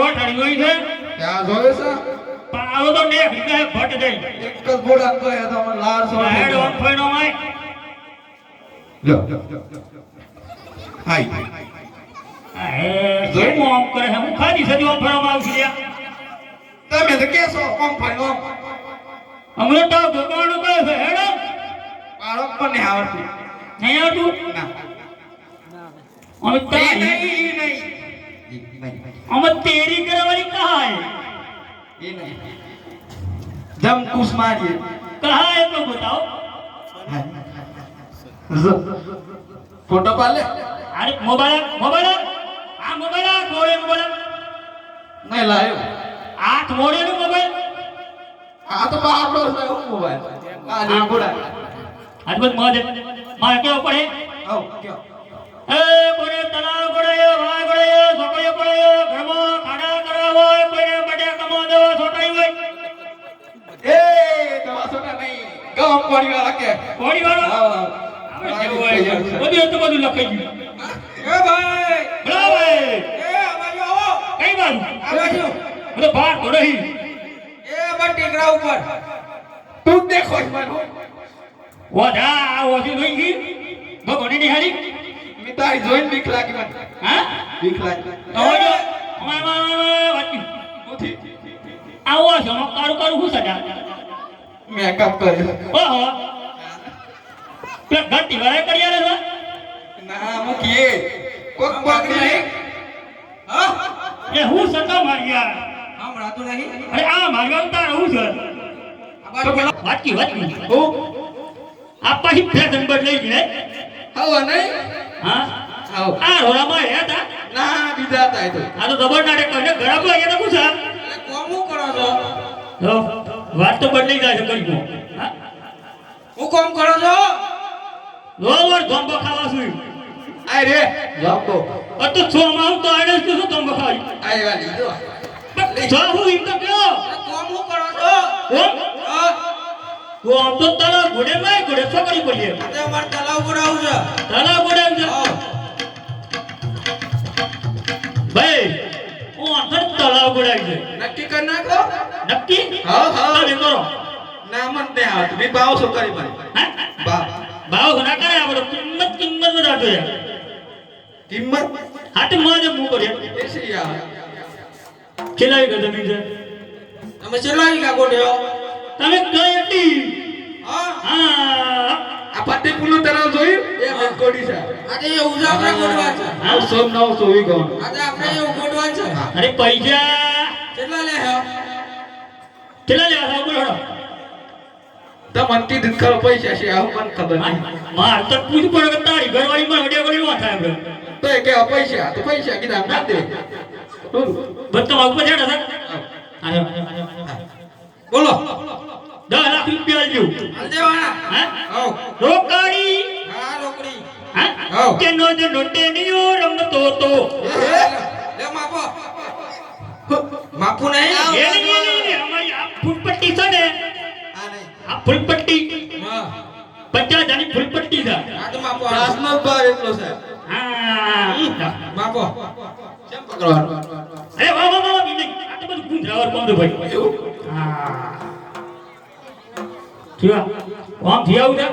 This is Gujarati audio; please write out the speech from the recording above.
વટાડી હોય છે? ત્યાં જોવે છે? પણ તો ને ભીગા ભટ દઈ. એક જ બોડા કહે તો મને લાર સો હેડ ઓન ફોઈનો માય લ્યો હાઈ હે જેમ આમ કરે હું ખાલી સદી ઓમમાં આવશે તમે તો કેસો ઓમ ફાઈન ઓમ હમણાં તો ભગવાન કહે છે હેડો. પાડો પણ નહીં આવડતું. નહીં આવતું ના. અમે તો નહીં નહીં. અમે તેરી કરવાની કહા હે એ નહીં. જમ કુશ મારીએ. કહા હે. તો બતાઓ ફોટો પાલે અરે મોબાઈલ મોબાઈલ આ મોબાઈલ ગોળે મોબાઈલ નહીં લાયો. આઠ મોડે નો મોબાઈલ. આ તો બાપડો છે હું મોબાઈલ? આ લે ગોળા આજ બસ મોજે મારે કેવું પડે? આવ કેવો? એ બોલે ગમ પડી વાળા કે. કોડી વાળા આપણે જેવું હોય બધું તો બધું લખાઈ ગયું. એ ભાઈ! બરાબર. એ અમારી આવો. કઈ બાજુ? આ બાજુ. બધો બહાર તો નહીં એ બટ ટેકરા ઉપર. તું દેખો મને વધા ઓછી થઈ ગઈ. ભગવાનની હારી મિતાઈ જોઈને બીક લાગી મને. હા? બીક લાગી. તો જો અમાર ઉઠી. આવો છો કારું કારું હું સજા મેકઅપ કર્યો. ઓહો. પેલા ઘટી વાળા કરી રે ના મૂકીએ કોક નહીં હા? એ હું સતા માર્યા હમણાં તો નહીં? અરે આ માર્યા તાર હું છે. તો વાટકી વાટકી. ઓ આપા પાછી ફેશન બદલાઈ ગઈ આવો નહીં હા? આવ. આ રોડામાં હે હતા ના બીજા તા તો. આ તો દબર નાટક ગળા ગરબ લાગ્યા તો પૂછા કોમ કરો છો? તો વાત તો બદલી જાય છે કરી દો હા હું કોમ કરો છો? લોવર ધોંબો ખાવા છું. આય રે. લાપો અ તો છો માં તો આડે જ શું ધોંબો ખાઈ આય વાલી જો પણ છો હું એમ તો કયો કોમ હું કરો છો? કોણ તો આમ તો તારા ઘોડે માં ઘોડે છોકરી પડીએ. તે અમાર તલાવ ગોડાવું છે. તારા ઘોડે છે ભાઈ હું આખર તળાવ ઘોડે છે નક્કી કર નાખો. નક્કી? હા હા. તમે કરો ના મન તે આવતું બી બાવ કરી મારી હા? બા ભાવ ઘણા કરે આપણે કિંમત કિંમત બધા જોઈએ કિંમત? હાટમાં જ હું કરીએ ખેલાવી ગયો જમીન છે તમે ચેલા વીઘા ગોડ્યો તમે કઈ હતી? હા. હા. આ પટ્ટી પુલું તરાવ જોયું? એ મેકોડી છે. આજે એવું ઉજાવરા ગોઠવા છે. સોમ નવ સોવી વીઘો આજે આપણે એ ગોઠવા છે. અરે પૈસા. કેટલા લે હે? કેટલા લેવા હતા બોલો તમને ખરો પૈસા છે આવું મને ખબર નહીં. માર તો પૂછ પડે કે તારી ઘરવાળી માં હડિયા કરી નો થાય તો એ કે પૈસા તો પૈસા કીધા ના દે. બતો ઉપર ચડે સર બોલો. દસ લાખ રૂપિયા આલજો. આલ દેવાના. હા? રોકાડી હા રોકડી. હા? હાવ. તેનો જ નોટેનીઓ રમતો તો. લે માપો. માપુ નહીં? ફૂલપટ્ટી. પચાસ હજારની ફૂલપટ્ટી છે. ક્લાસનો ભાવ એટલો છે. હા. માપો કેમ પકડવાનો? અરે વાહ વાહ વાહ બીજે. આ તો બધું ગુંજરાવર કોમ ભાઈ એવું? હા. થયા આમ થયા આવું છે?